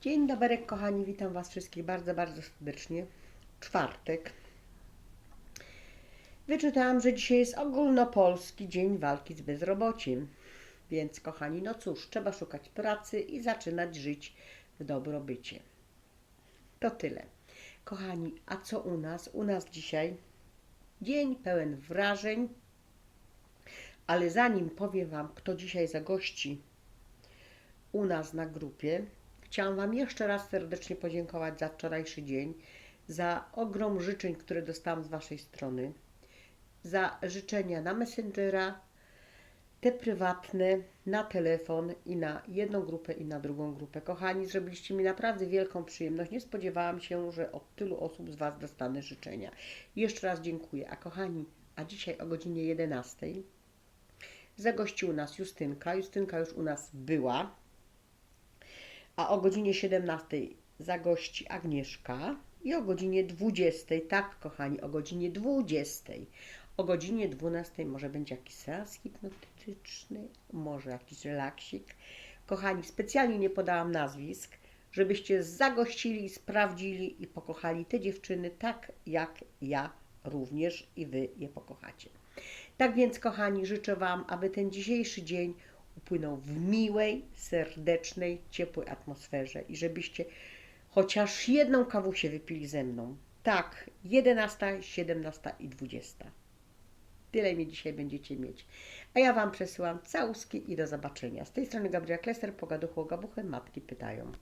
Dzień dobry, kochani, witam Was wszystkich bardzo, bardzo serdecznie. Czwartek. Wyczytałam, że dzisiaj jest ogólnopolski dzień walki z bezrobociem. Więc, kochani, no cóż, trzeba szukać pracy i zaczynać żyć w dobrobycie. To tyle. Kochani, a co u nas? U nas dzisiaj dzień pełen wrażeń, ale zanim powiem Wam, kto dzisiaj zagości u nas na grupie, chciałam Wam jeszcze raz serdecznie podziękować za wczorajszy dzień, za ogrom życzeń, które dostałam z Waszej strony, za życzenia na Messengera, te prywatne, na telefon i na jedną grupę i na drugą grupę. Kochani, zrobiliście mi naprawdę wielką przyjemność. Nie spodziewałam się, że od tylu osób z Was dostanę życzenia. Jeszcze raz dziękuję. A kochani, a dzisiaj o godzinie 11 zagości u nas Justynka. Justynka już u nas była. A o godzinie 17 zagości Agnieszka i o godzinie 20, tak kochani, o godzinie 20. O godzinie 12 może będzie jakiś seans hipnotyczny, może jakiś relaksik. Kochani, specjalnie nie podałam nazwisk, żebyście zagościli, sprawdzili i pokochali te dziewczyny tak jak ja również i Wy je pokochacie. Tak więc, kochani, życzę Wam, aby ten dzisiejszy dzień upłynął w miłej, serdecznej, ciepłej atmosferze i żebyście chociaż jedną kawusię wypili ze mną. Tak, 11, 17 i 20. Tyle mi dzisiaj będziecie mieć. A ja Wam przesyłam całuski i do zobaczenia. Z tej strony Gabriela Kleser, pogaduchu o gabuchem matki pytają.